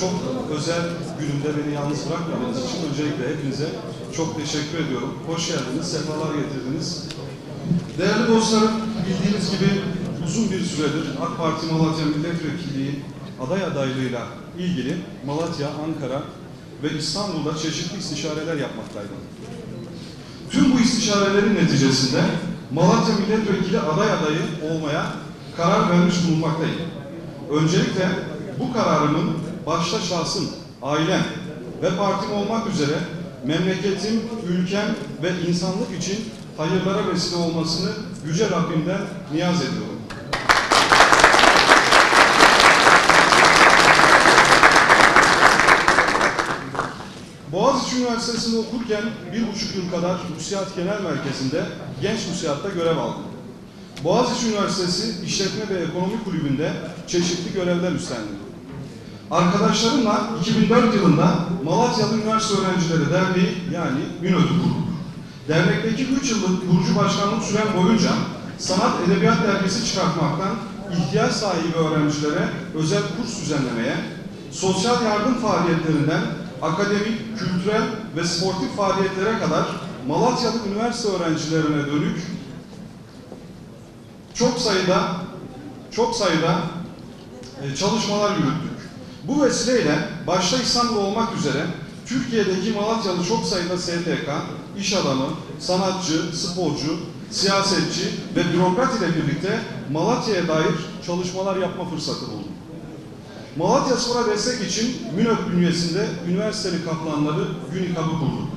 çok özel günümde beni yalnız bırakmadığınız için öncelikle hepinize çok teşekkür ediyorum. Hoş geldiniz, sefalar getirdiniz. Değerli dostlarım, bildiğiniz gibi uzun bir süredir AK Parti Malatya Milletvekilliği aday adaylığıyla ilgili Malatya, Ankara ve İstanbul'da çeşitli istişareler yapmaktaydım. Tüm bu istişarelerin neticesinde Malatya Milletvekili aday adayı olmaya karar vermiş bulunmaktayım. Öncelikle bu kararımın başta şahsım, ailem ve partim olmak üzere memleketim, ülkem ve insanlık için hayırlara vesile olmasını Yüce Rabbimden niyaz ediyorum. Boğaziçi Üniversitesi'nde okurken bir buçuk yıl kadar Müsiat Genel Merkezi'nde Genç Müsiat'ta görev aldım. Boğaziçi Üniversitesi İşletme ve Ekonomi Kulübü'nde çeşitli görevler üstlendim. Arkadaşlarımla 2004 yılında Malatyalı Üniversite Öğrencileri Derneği yani MÜNÖD'ü kurduk. Dernekteki 3 yıllık kurucu başkanlık süren boyunca sanat edebiyat dergisi çıkartmaktan ihtiyaç sahibi öğrencilere özel kurs düzenlemeye, sosyal yardım faaliyetlerinden akademik, kültürel ve sportif faaliyetlere kadar Malatyalı üniversite öğrencilerine dönük çok sayıda çok sayıda e, çalışmalar yürüttük. Bu vesileyle başta İstanbul olmak üzere Türkiye'deki Malatyalı çok sayıda STK, iş adamı, sanatçı, sporcu, siyasetçi ve bürokrat ile birlikte Malatya'ya dair çalışmalar yapma fırsatı buldum. Malatya Spor'a destek için MÜNÖK bünyesinde üniversiteli kaplanları Günikab'ı kurduk.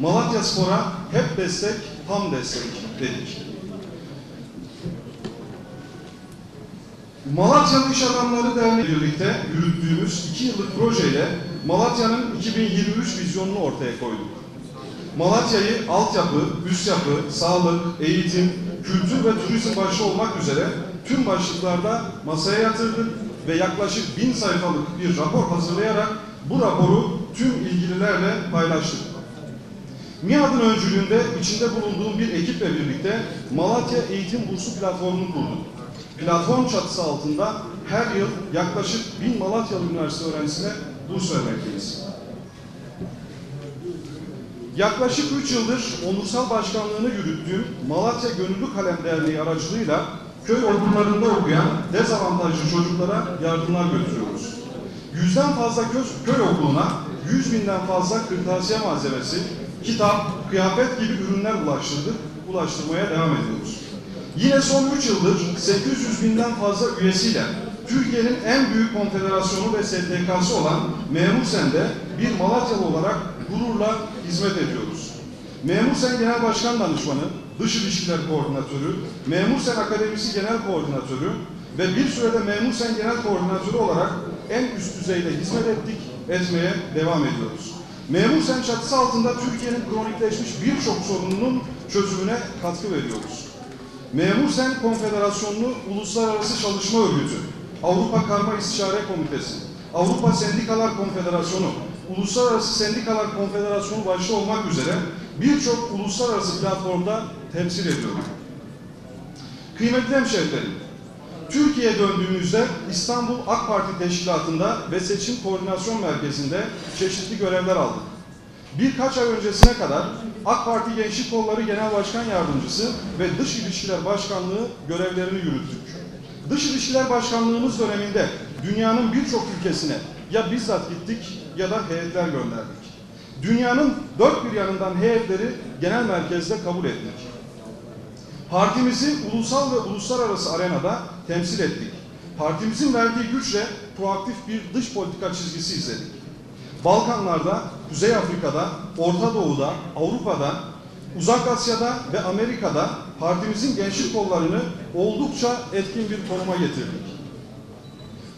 Malatya Spor'a hep destek, tam destek dedik. Malatyalı İş Adamları Derneği birlikte yürüttüğümüz iki yıllık projeyle Malatya'nın 2023 vizyonunu ortaya koyduk. Malatya'yı altyapı, üst yapı, sağlık, eğitim, kültür ve turizm başta olmak üzere tüm başlıklarda masaya yatırdık ve yaklaşık bin sayfalık bir rapor hazırlayarak bu raporu tüm ilgililerle paylaştık. MİAD'ın öncülüğünde içinde bulunduğum bir ekiple birlikte Malatya Eğitim Bursu platformunu kurduk. Platform çatısı altında her yıl yaklaşık bin Malatyalı Üniversite öğrencisine burs vermekteyiz. Yaklaşık 3 yıldır onursal başkanlığını yürüttüğüm Malatya Gönüllü Kalem Derneği aracılığıyla köy okullarında okuyan dezavantajlı çocuklara yardımlar götürüyoruz. Yüzden fazla köy okuluna 100 binden fazla kırtasiye malzemesi, kitap, kıyafet gibi ürünler ulaştırdık, ulaştırmaya devam ediyoruz. Yine son 3 yıldır 800 binden fazla üyesiyle Türkiye'nin en büyük konfederasyonu ve STK'sı olan Memur Sen'de bir Malatyalı olarak gururla hizmet ediyoruz. Memur Sen Genel Başkan Danışmanı, Dış İlişkiler Koordinatörü, Memur Sen Akademisi Genel Koordinatörü ve bir sürede Memur Sen Genel Koordinatörü olarak en üst düzeyde hizmet ettik, etmeye devam ediyoruz. Memur Sen çatısı altında Türkiye'nin kronikleşmiş birçok sorununun çözümüne katkı veriyoruz. Memur Sen Konfederasyonu'nu Uluslararası Çalışma Örgütü, Avrupa Karma İstişare Komitesi, Avrupa Sendikalar Konfederasyonu, Uluslararası Sendikalar Konfederasyonu başta olmak üzere birçok uluslararası platformda temsil ediyorum. Kıymetli hemşehrilerim, Türkiye'ye döndüğümüzde İstanbul AK Parti Teşkilatı'nda ve Seçim Koordinasyon Merkezi'nde çeşitli görevler aldık. Birkaç ay öncesine kadar AK Parti Gençlik Kolları Genel Başkan Yardımcısı ve Dış İlişkiler Başkanlığı görevlerini yürüttük. Dış İlişkiler Başkanlığımız döneminde dünyanın birçok ülkesine ya bizzat gittik ya da heyetler gönderdik. Dünyanın dört bir yanından heyetleri genel merkezde kabul ettik. Partimizi ulusal ve uluslararası arenada temsil ettik. Partimizin verdiği güçle proaktif bir dış politika çizgisi izledik. Balkanlarda, Kuzey Afrika'da, Orta Doğu'da, Avrupa'da, Uzak Asya'da ve Amerika'da partimizin gençlik kollarını oldukça etkin bir konuma getirdik.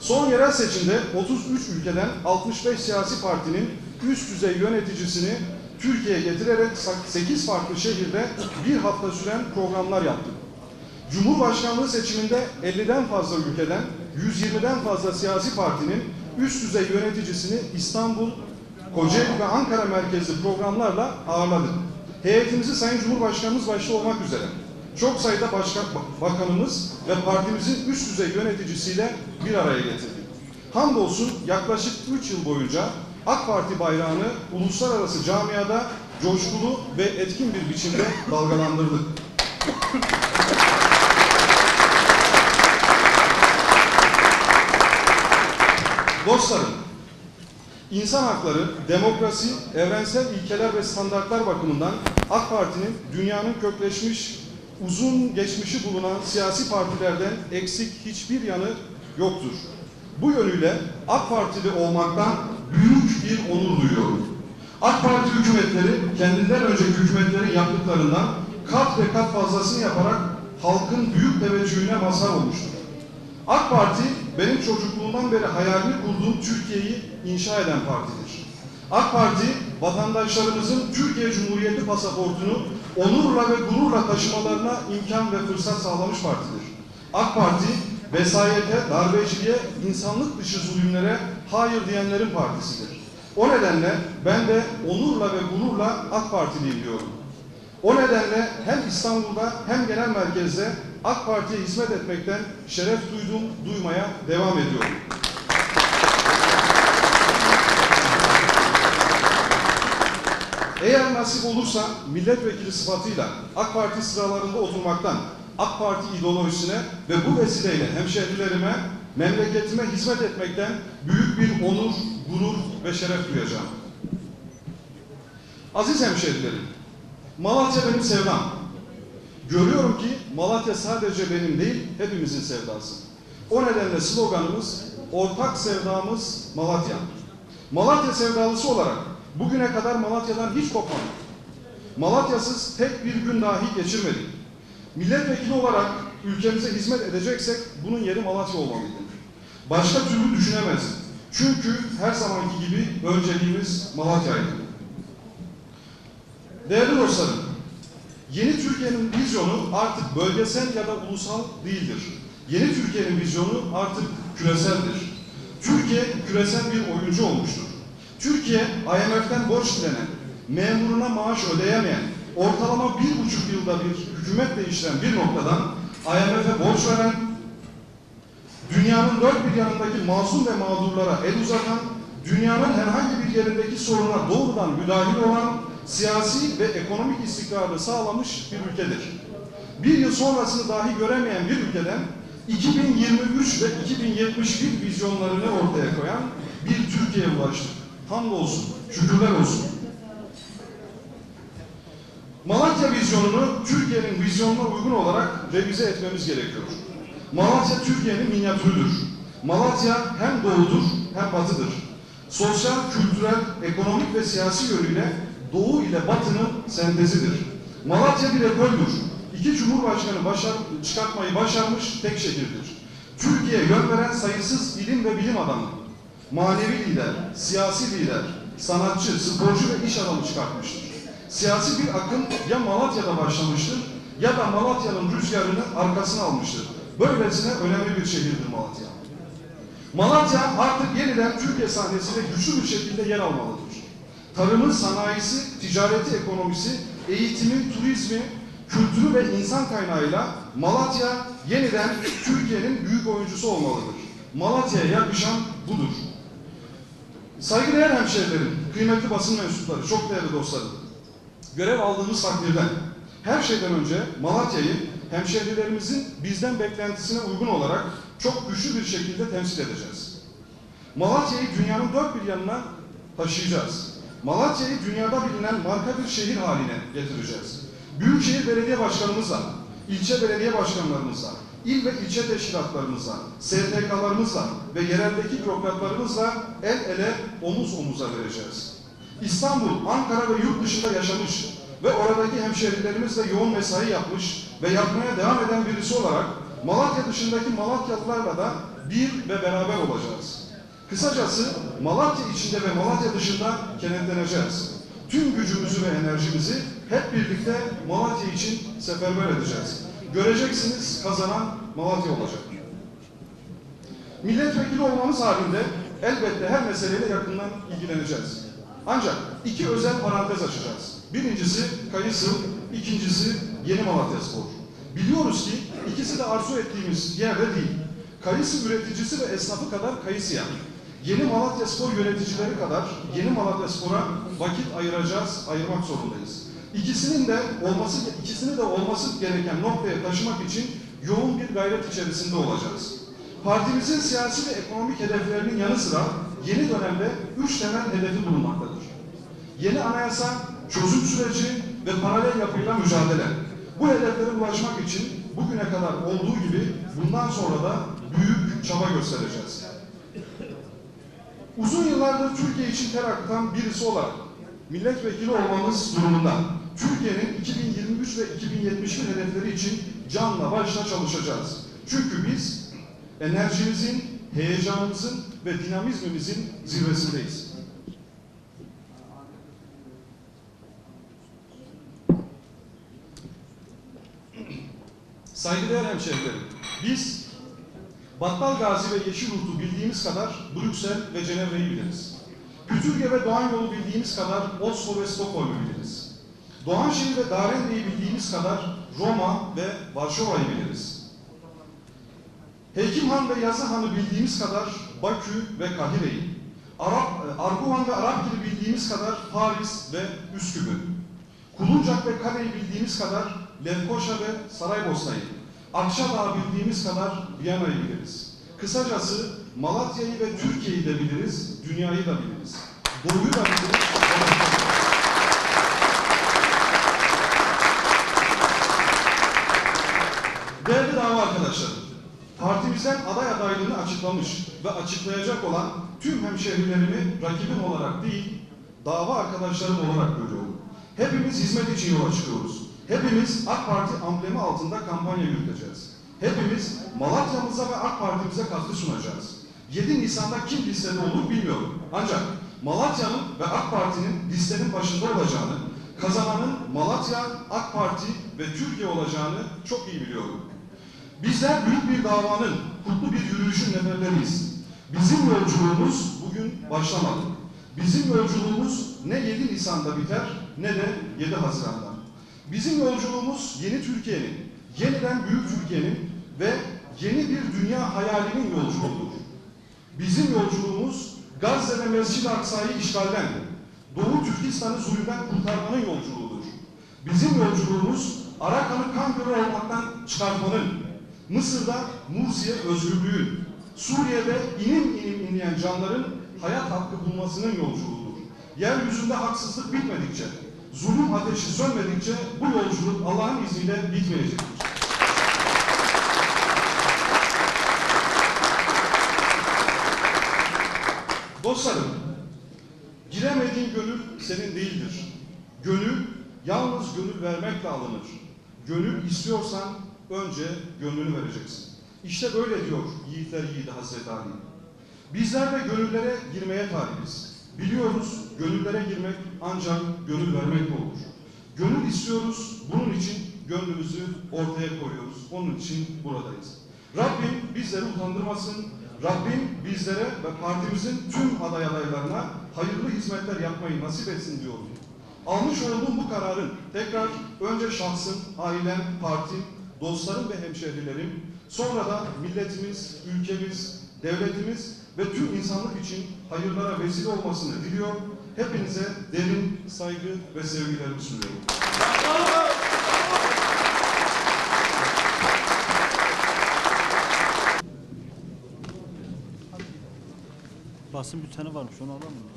Son yerel seçimde 33 ülkeden 65 siyasi partinin üst düzey yöneticisini Türkiye'ye getirerek 8 farklı şehirde bir hafta süren programlar yaptık. Cumhurbaşkanlığı seçiminde 50'den fazla ülkeden 120'den fazla siyasi partinin üst düzey yöneticisini İstanbul, Kocaeli ve Ankara merkezli programlarla ağırladık. Heyetimizi Sayın Cumhurbaşkanımız başta olmak üzere çok sayıda başkan, bakanımız ve partimizin üst düzey yöneticisiyle bir araya getirdik. hamdolsun yaklaşık 3 yıl boyunca AK Parti bayrağını uluslararası camiada coşkulu ve etkin bir biçimde dalgalandırdık. Dostlarım, insan hakları, demokrasi, evrensel ilkeler ve standartlar bakımından AK Parti'nin dünyanın kökleşmiş, uzun geçmişi bulunan siyasi partilerden eksik hiçbir yanı yoktur. Bu yönüyle AK Partili olmaktan büyük bir onur duyuyorum. AK Parti hükümetleri kendinden önceki hükümetlerin yaptıklarından kat ve kat fazlasını yaparak halkın büyük teveccühüne mazhar olmuştur. AK Parti benim çocukluğumdan beri hayalini kurduğum Türkiye'yi inşa eden partidir. AK Parti vatandaşlarımızın Türkiye Cumhuriyeti pasaportunu onurla ve gururla taşımalarına imkan ve fırsat sağlamış partidir. AK Parti vesayete, darbeciliğe, insanlık dışı zulümlere hayır diyenlerin partisidir. O nedenle ben de onurla ve gururla AK Partiliyim diyorum. O nedenle hem İstanbul'da hem genel merkezde AK Parti'ye hizmet etmekten şeref duydum, duymaya devam ediyorum. Eğer nasip olursa milletvekili sıfatıyla AK Parti sıralarında oturmaktan AK Parti ideolojisine ve bu vesileyle hemşehrilerime, memleketime hizmet etmekten büyük bir onur, gurur ve şeref duyacağım. Aziz hemşehrilerim, Malatya benim sevdam. Görüyorum ki Malatya sadece benim değil, hepimizin sevdası. O nedenle sloganımız, ortak sevdamız Malatya. Malatya sevdalısı olarak bugüne kadar Malatya'dan hiç kopmadık. Malatya'sız tek bir gün dahi geçirmedik. Milletvekili olarak ülkemize hizmet edeceksek bunun yeri Malatya olmalıydı. Başka türlü düşünemezdik. Çünkü her zamanki gibi önceliğimiz Malatya'ydı. Değerli dostlarım, yeni Türkiye'nin vizyonu artık bölgesel ya da ulusal değildir. Yeni Türkiye'nin vizyonu artık küreseldir. Türkiye küresel bir oyuncu olmuştur. Türkiye IMF'den borç dilenen, memuruna maaş ödeyemeyen, ortalama bir buçuk yılda bir hükümet değiştiren bir noktadan IMF'e borç veren, dünyanın dört bir yanındaki masum ve mağdurlara el uzatan, dünyanın herhangi bir yerindeki soruna doğrudan müdahil olan, siyasi ve ekonomik istikrarı sağlamış bir ülkedir. Bir yıl sonrasını dahi göremeyen bir ülkeden 2023 ve 2071 vizyonlarını ortaya koyan bir Türkiye'ye ulaştık. Hamdolsun, şükürler olsun. Malatya vizyonunu Türkiye'nin vizyonuna uygun olarak revize etmemiz gerekiyor. Malatya Türkiye'nin minyatürüdür. Malatya hem doğudur hem batıdır. Sosyal, kültürel, ekonomik ve siyasi yönüyle doğu ile batının sentezidir. Malatya bir ekoldür. İki cumhurbaşkanı başar, çıkartmayı başarmış tek şehirdir. Türkiye yön veren sayısız ilim ve bilim adamı, manevi lider, siyasi lider, sanatçı, sporcu ve iş adamı çıkartmıştır. Siyasi bir akım ya Malatya'da başlamıştır ya da Malatya'nın rüzgarını arkasına almıştır. Böylesine önemli bir şehirdir Malatya. Malatya artık yeniden Türkiye sahnesinde güçlü bir şekilde yer almalıdır. Tarımın sanayisi, ticareti, ekonomisi, eğitimi, turizmi, kültürü ve insan kaynağıyla Malatya yeniden Türkiye'nin büyük oyuncusu olmalıdır. Malatya'ya yakışan budur. Saygıdeğer hemşehrilerim, kıymetli basın mensupları, çok değerli dostlarım. Görev aldığımız takdirde her şeyden önce Malatya'yı hemşehrilerimizin bizden beklentisine uygun olarak çok güçlü bir şekilde temsil edeceğiz. Malatya'yı dünyanın dört bir yanına taşıyacağız. Malatya'yı dünyada bilinen marka bir şehir haline getireceğiz. Büyükşehir Belediye Başkanımızla, ilçe belediye başkanlarımızla, il ve ilçe teşkilatlarımızla, STK'larımızla ve yereldeki bürokratlarımızla el ele omuz omuza vereceğiz. İstanbul, Ankara ve yurt dışında yaşamış ve oradaki hemşehrilerimizle yoğun mesai yapmış ve yapmaya devam eden birisi olarak Malatya dışındaki Malatyalılarla da bir ve beraber olacağız. Kısacası Malatya içinde ve Malatya dışında kenetleneceğiz. Tüm gücümüzü ve enerjimizi hep birlikte Malatya için seferber edeceğiz. Göreceksiniz kazanan Malatya olacak. Milletvekili olmamız halinde elbette her meseleyle yakından ilgileneceğiz. Ancak iki özel parantez açacağız. Birincisi Kayısı, ikincisi Yeni Malatya Spor. Biliyoruz ki ikisi de arzu ettiğimiz yerde değil. kayısı üreticisi ve esnafı kadar kayısıya, yeni Malatya Spor yöneticileri kadar yeni Malatya Spor'a vakit ayıracağız, ayırmak zorundayız. İkisinin de olması, ikisini de olması gereken noktaya taşımak için yoğun bir gayret içerisinde olacağız. Partimizin siyasi ve ekonomik hedeflerinin yanı sıra yeni dönemde üç temel hedefi bulunmaktadır. Yeni anayasa, çözüm süreci ve paralel yapıyla mücadele. Bu hedeflere ulaşmak için bugüne kadar olduğu gibi bundan sonra da büyük çaba göstereceğiz. Uzun yıllardır Türkiye için ter akıtan birisi olarak milletvekili olmamız durumunda Türkiye'nin 2023 ve 2071 hedefleri için canla başla çalışacağız. Çünkü biz enerjimizin, heyecanımızın ve dinamizmimizin zirvesindeyiz. Saygıdeğer hemşehrilerim, biz Battal Gazi ve Yeşilyurt'u bildiğimiz kadar Brüksel ve Cenevre'yi biliriz. Kütürge ve Doğan yolu bildiğimiz kadar Oslo ve Stockholm'u biliriz. Doğanşehir ve Darende'yi bildiğimiz kadar Roma ve Varşova'yı biliriz. Hekimhan ve Yazıhan'ı bildiğimiz kadar Bakü ve Kahire'yi, Arap, Arguvan ve Arapgil'i bildiğimiz kadar Paris ve Üsküp'ü, Kuluncak ve Kale'yi bildiğimiz kadar Lefkoşa ve Saraybosna'yı, Akçadağ bildiğimiz kadar Viyana'yı biliriz. Kısacası Malatya'yı ve Türkiye'yi de biliriz, dünyayı da biliriz. Doğuyu da biliriz. Değerli dava arkadaşlarım, partimizden aday adaylığını açıklamış ve açıklayacak olan tüm hemşehrilerimi rakibim olarak değil, dava arkadaşlarım olarak görüyorum. Hepimiz hizmet için yola çıkıyoruz. Hepimiz AK Parti amblemi altında kampanya yürüteceğiz. Hepimiz Malatya'mıza ve AK Parti'mize katkı sunacağız. 7 Nisan'da kim listede olur bilmiyorum. Ancak Malatya'nın ve AK Parti'nin listenin başında olacağını, kazananın Malatya, AK Parti ve Türkiye olacağını çok iyi biliyorum. Bizler büyük bir davanın, kutlu bir yürüyüşün neferleriyiz. Bizim yolculuğumuz bugün başlamadı. Bizim yolculuğumuz ne 7 Nisan'da biter ne de 7 Haziran'da. Bizim yolculuğumuz yeni Türkiye'nin, yeniden büyük Türkiye'nin ve yeni bir dünya hayalinin yolculuğudur. Bizim yolculuğumuz Gazze ve Mescid-i Aksa'yı işgalden, Doğu Türkistan'ı zulümden kurtarmanın yolculuğudur. Bizim yolculuğumuz Arakan'ı kan olmaktan çıkartmanın, Mısır'da Mursi'ye özgürlüğün, Suriye'de inim inim inleyen canların hayat hakkı bulmasının yolculuğudur. Yeryüzünde haksızlık bitmedikçe, zulüm ateşi sönmedikçe bu yolculuk Allah'ın izniyle bitmeyecektir. Dostlarım, giremediğin gönül senin değildir. Gönül yalnız gönül vermekle alınır. Gönül istiyorsan önce gönlünü vereceksin. İşte böyle diyor yiğitler yiğidi Hazreti Ali. Bizler de gönüllere girmeye talibiz. Biliyoruz gönüllere girmek ancak gönül vermekle olur. Gönül istiyoruz, bunun için gönlümüzü ortaya koyuyoruz. Onun için buradayız. Rabbim bizleri utandırmasın. Rabbim bizlere ve partimizin tüm aday adaylarına hayırlı hizmetler yapmayı nasip etsin diyorum. Almış olduğum bu kararın tekrar önce şahsım, ailem, partim, dostlarım ve hemşehrilerim, sonra da milletimiz, ülkemiz, devletimiz ve tüm insanlık için hayırlara vesile olmasını diliyor. Hepinize derin saygı ve sevgilerimi sunuyorum. Basın bülteni varmış onu alalım mı?